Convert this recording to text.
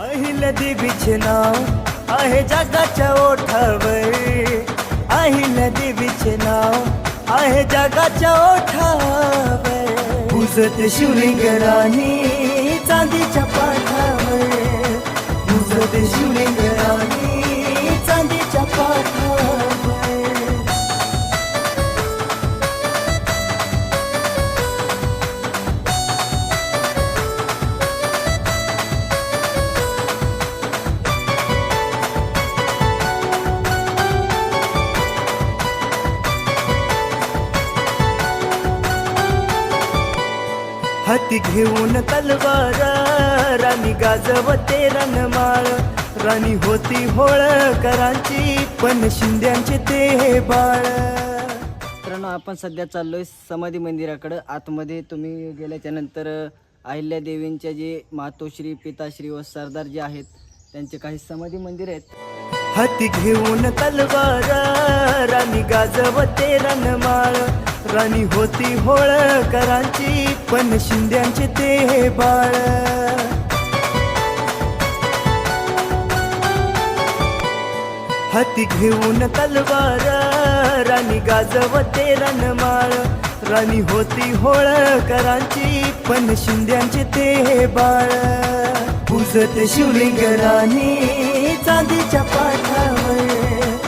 अहिल्या देवीचे नाव आहे जगाच्या ओठावर. अहिल्या देवीचे नाव आहे जगाच्या ओठावर. पुजत शिवलिंग राणी चांदी हाती घेऊन तलवार राणी गाजवते रणमाळ. राणी होती होळकरांची पण शिंद्यांचे ते बाळ. मित्रांनो आपण सध्या चाललोय समाधी मंदिराकडं. आतमध्ये तुम्ही गेल्याच्यानंतर अहिल्या देवींच्या जे मातोश्री पिताश्री व सरदार जे आहेत त्यांचे काही समाधी मंदिर आहेत. हाती घेऊन तलवार राणी गाजवते रणमाळ. राणी होती होळकरांची पण शिंद्यांचे ते बाळ. हाती घेऊन तलवार राणी गाजवते रणमाळ. राणी होती होळकरांची पण शिंद्यांचे ते बाळ. पूजत शिवलिंग राणी चांदीच्या पाठावर.